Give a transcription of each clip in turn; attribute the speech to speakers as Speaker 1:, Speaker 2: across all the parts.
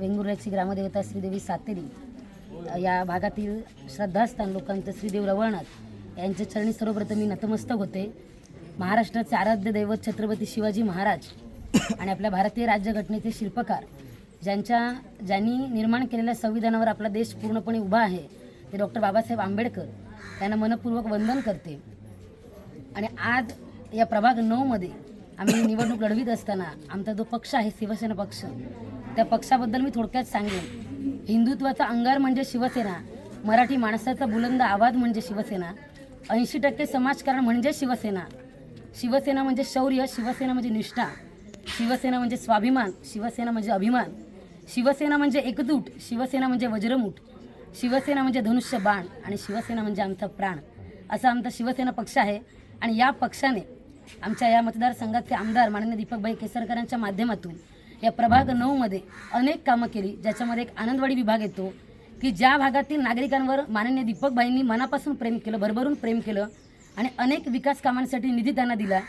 Speaker 1: वेंगुर्ल्याची ग्रामदेवता श्रीदेवी सातेरी. या भागातील श्रद्धास्थान लोकांचं श्रीदेव रवळनाथ यांच्या चरणी सर्वप्रथम मी नतमस्तक होते. महाराष्ट्राचे आराध्य दैवत छत्रपती शिवाजी महाराज आणि आपल्या भारतीय राज्यघटनेचे शिल्पकार ज्यांच्या ज्यांनी निर्माण केलेल्या संविधानावर आपला देश पूर्णपणे उभा आहे ते डॉक्टर बाबासाहेब आंबेडकर त्यांना मनपूर्वक वंदन करते. आणि आज या प्रभाग नऊमध्ये आम्ही निवडणूक लढवीत असताना आमचा जो पक्ष आहे शिवसेना पक्ष त्या पक्षाबद्दल मी थोडक्यात सांगेन. हिंदुत्वाचा अंगार म्हणजे शिवसेना मराठी माणसाचा बुलंद आवाज म्हणजे शिवसेना ऐंशी टक्के समाजकारण म्हणजे शिवसेना. शिवसेना म्हणजे शौर्य शिवसेना म्हणजे निष्ठा शिवसेना म्हणजे स्वाभिमान शिवसेना म्हणजे अभिमान शिवसेना म्हणजे एकजूट शिवसेना म्हणजे वज्रमूठ शिवसेना म्हणजे धनुष्य बाण आणि शिवसेना म्हणजे आमचा प्राण. असा आमचा शिवसेना पक्ष आहे आणि या पक्षाने आमच्या या मतदारसंघाचे आमदार माननीय दीपकभाई केसरकरांच्या माध्यमातून या प्रभाग नऊमध्ये अनेक कामं केली ज्याच्यामध्ये एक आनंदवाडी विभाग येतो की ज्या भागातील नागरिकांवर माननीय दीपकबाईंनी मनापासून प्रेम केलं भरभरून प्रेम केलं आणि अनेक विकास कामांसाठी निधी त्यांना दिला.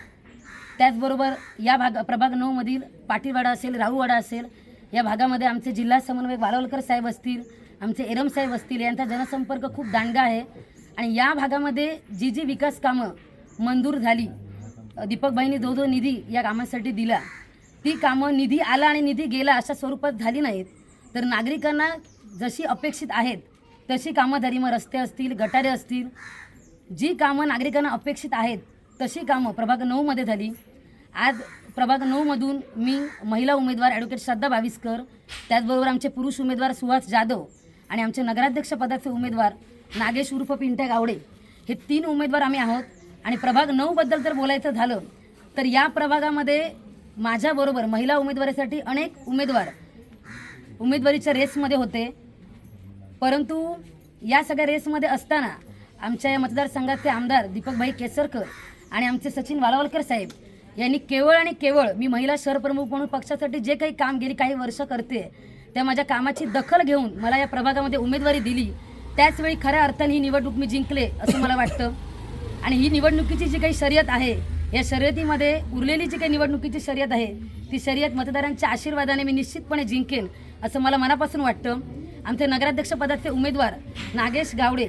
Speaker 1: त्याचबरोबर या भाग प्रभाग नऊमधील पाटीलवाडा असेल राहूवाडा असेल या भागामध्ये आमचे जिल्हा समन्वयक वालावलकर साहेब असतील आमचे एरम साहेब असतील यांचा जनसंपर्क खूप दांडगा आहे. आणि या भागामध्ये जी जी विकास कामं मंजूर झाली दीपकबाईंनी जो जो निधी या कामासाठी दिला ती कामं निधी आला आणि निधी गेला अशा स्वरूपात झाली नाहीत. तर नागरिकांना जशी अपेक्षित आहेत तशी कामं झाली मग रस्ते असतील गटारे असतील जी कामं नागरिकांना अपेक्षित आहेत तशी कामं प्रभाग नऊमध्ये झाली. आज प्रभाग नऊमधून मी महिला उमेदवार ॲडव्होकेट श्रद्धा भाविस्कर त्याचबरोबर आमचे पुरुष उमेदवार सुहास जाधव आणि आमचे नगराध्यक्ष पदाचे उमेदवार नागेश उर्फ पिंट्या गावडे हे तीन उमेदवार आम्ही आहोत. आणि प्रभाग नऊबद्दल जर बोलायचं झालं तर या प्रभागामध्ये माझ्याबरोबर महिला उमेदवारीसाठी अनेक उमेदवार उमेदवारीच्या रेसमध्ये होते. परंतु या सगळ्या रेसमध्ये असताना आमच्या या मतदारसंघाचे आमदार दीपकभाई केसरकर आणि आमचे सचिन वालावलकर साहेब यांनी केवळ आणि केवळ मी महिला शहरप्रमुख म्हणून पक्षासाठी जे काही काम गेली काही वर्ष करते त्या माझ्या कामाची दखल घेऊन मला या प्रभागामध्ये उमेदवारी दिली. त्याचवेळी खऱ्या अर्थाने ही निवडणूक मी जिंकले असं मला वाटतं. आणि ही निवडणुकीची जी काही शर्यत आहे या शर्यतीमध्ये उरलेली जी काही निवडणुकीची शर्यत आहे ती शर्यत मतदारांच्या आशीर्वादाने मी निश्चितपणे जिंकेन असं मला मनापासून वाटतं. आमचे नगराध्यक्षपदाचे उमेदवार नागेश गावडे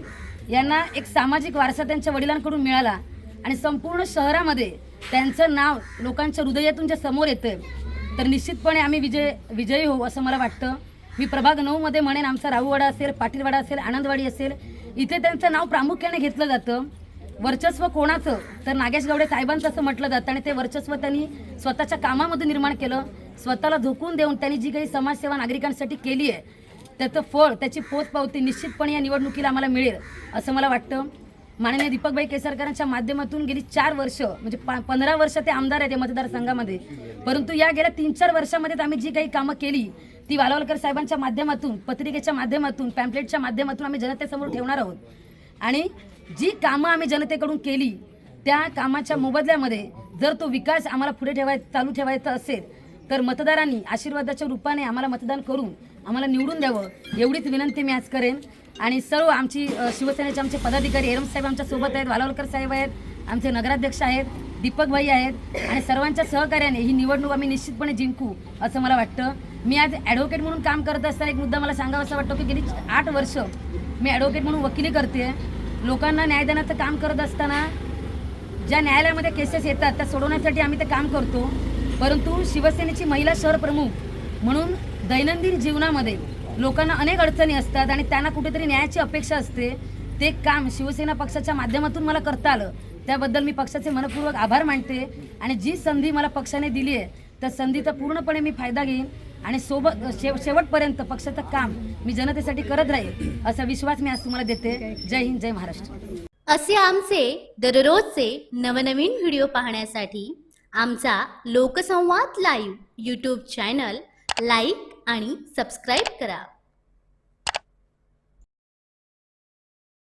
Speaker 1: यांना एक सामाजिक वारसा त्यांच्या वडिलांकडून मिळाला आणि संपूर्ण शहरामध्ये त्यांचं नाव लोकांच्या हृदयातून जे समोर येतं तर निश्चितपणे आम्ही विजय विजयी होऊ असं मला वाटतं. मी प्रभाग नऊमध्ये म्हणेन आमचा राहूवाडा असेल पाटीलवाडा असेल आनंदवाडी असेल इथे त्यांचं नाव प्रामुख्याने घेतलं जातं. वर्चस्व कोणाचं? तर नागेश गावडे साहेबांचं असं म्हटलं जातं आणि ते वर्चस्व त्यांनी स्वतःच्या कामामध्ये निर्माण केलं. स्वतःला झोकून देऊन त्यांनी जी काही समाजसेवा नागरिकांसाठी केली आहे त्याचं फळ त्याची पोचपावती निश्चितपणे या निवडणुकीला आम्हाला मिळेल असं मला वाटतं. माननीय दीपकभाई केसरकरांच्या माध्यमातून गेली चार वर्ष म्हणजे पा पंधरा वर्ष ते आमदार आहेत या मतदारसंघामध्ये. परंतु या गेल्या तीन चार वर्षामध्ये आम्ही जी काही कामं केली ती वालवलकर साहेबांच्या माध्यमातून पत्रिकेच्या माध्यमातून पॅम्पलेटच्या माध्यमातून आम्ही जनतेसमोर ठेवणार आहोत. आणि जी कामं आम्ही जनतेकडून केली त्या कामाच्या मोबदल्यामध्ये जर तो विकास आम्हाला पुढे ठेवाय चालू ठेवायचा असेल तर मतदारांनी आशीर्वादाच्या रूपाने आम्हाला मतदान करून आम्हाला निवडून द्यावं एवढीच विनंती मी आज करेन. आणि सर्व आमची शिवसेनेचे आमचे पदाधिकारी एरम साहेब आमच्यासोबत आहेत वालावलकर साहेब आहेत आमचे नगराध्यक्ष आहेत दीपकभाई आहेत आणि सर्वांच्या सहकार्याने ही निवडणूक आम्ही निश्चितपणे जिंकू असं मला वाटतं. मी आज ॲडव्होकेट म्हणून काम करत असताना एक मुद्दा मला सांगावा असं वाटतो की गेली आठ वर्ष मी ॲडव्होकेट म्हणून वकिली करते लोकांना न्याय देण्याचं काम करत असताना ज्या न्यायालयामध्ये केसेस येतात त्या सोडवण्यासाठी आम्ही ते काम करतो. परंतु शिवसेनेची महिला शहर प्रमुख म्हणून दैनंदिन जीवनामध्ये लोकांना अनेक अडचणी असतात आणि त्यांना कुठेतरी न्यायाची अपेक्षा असते. ते काम शिवसेना पक्षाच्या माध्यमातून मला करता आलं. त्याबद्दल मी पक्षाचे मनपूर्वक आभार मानते आणि जी संधी मला पक्षाने दिली आहे त्या संधीचा पूर्णपणे मी फायदा घेईन. आणि सोबत शेव शेवटपर्यंत पक्षाचं काम मी जनतेसाठी करत राहील असा विश्वास मी आज तुम्हाला देते. जय हिंद जय महाराष्ट्र.
Speaker 2: असे आमचे दररोजचे नवनवीन व्हिडिओ पाहण्यासाठी आमचा Loksanvad live YouTube channel like आणि सबस्क्राईब करा.